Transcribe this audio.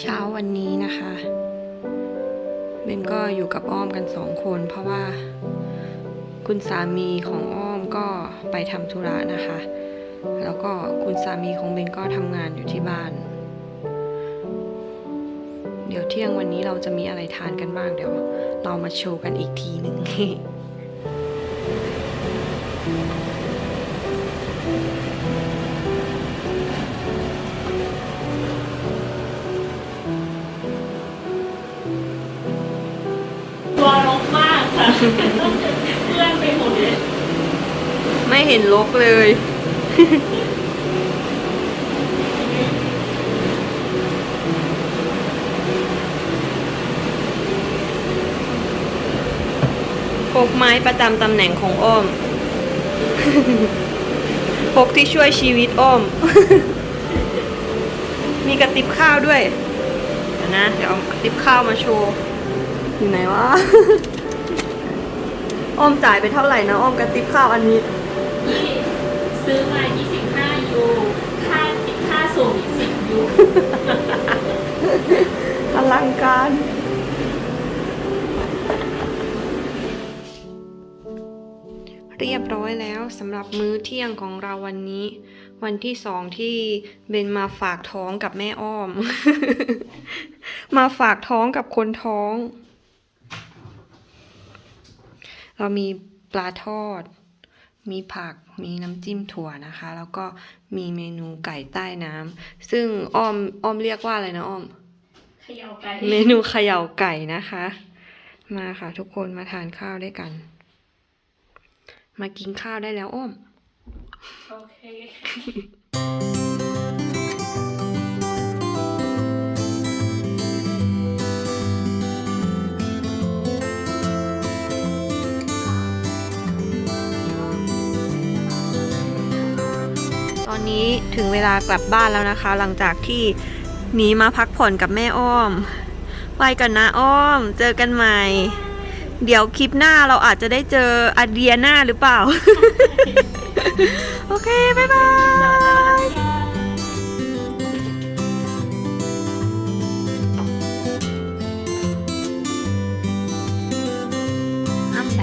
เช้าวันนี้นะคะเบนก็อยู่กับอ้อมกันสองคน เพราะว่า คุณสามีของอ้อมก็ไปทำธุระนะคะ แล้วก็คุณสามีของเบนก็ทำงานอยู่ที่บ้าน เดี๋ยวเที่ยงวันนี้เราจะมีอะไรทานกันบ้างเดี๋ยว เรามาโชว์กันอีกทีหนึ่ง เพื่อนไปหมดเลยไม่เห็นลกเลย พกไม้ประจำตำแหน่งของอ้อม พกที่ช่วยชีวิตอ้อม มีกระติบข้าวด้วยเดี๋ยวนะ เดี๋ยวเอากระติบข้าวมาโชว์ อยู่ไหนวะ อ้อมจ่ายไปเท่าไหร่นะอ้อมกระติบข้าวอันนี้ยี่ซื้อมา 25 ยู ค่าติดค่าส่งอีก10 ยู อลังการเรียบร้อยแล้วสำหรับมื้อเที่ยงของเราวันนี้ วันที่สองที่เบนมาฝากท้องกับแม่อ้อม มาฝากท้องกับคนท้อง เรามีปลาทอด มีผัก มีน้ำจิ้มถั่วนะคะ แล้วก็มีเมนูไก่ใต้น้ำซึ่งอ้อมอ้อมเรียกว่าอะไรนะอ้อมเขย่าไก่เมนูเขย่าไก่นะคะ มาค่ะทุกคนมาทานข้าวด้วยกัน มากินข้าวได้แล้วอ้อมโอเค อนนี้ถึงเวลากลับบ้านแล้วนะคะ หลังจากที่หนีมาพักผ่อนกับแม่อ้อมไปกันนะอ้อม เจอกันใหม่ เดี๋ยวคลิปหน้าเราอาจจะได้เจออาเดียนาหรือเปล่า โอเค บ๊ายบายอ้ำแบ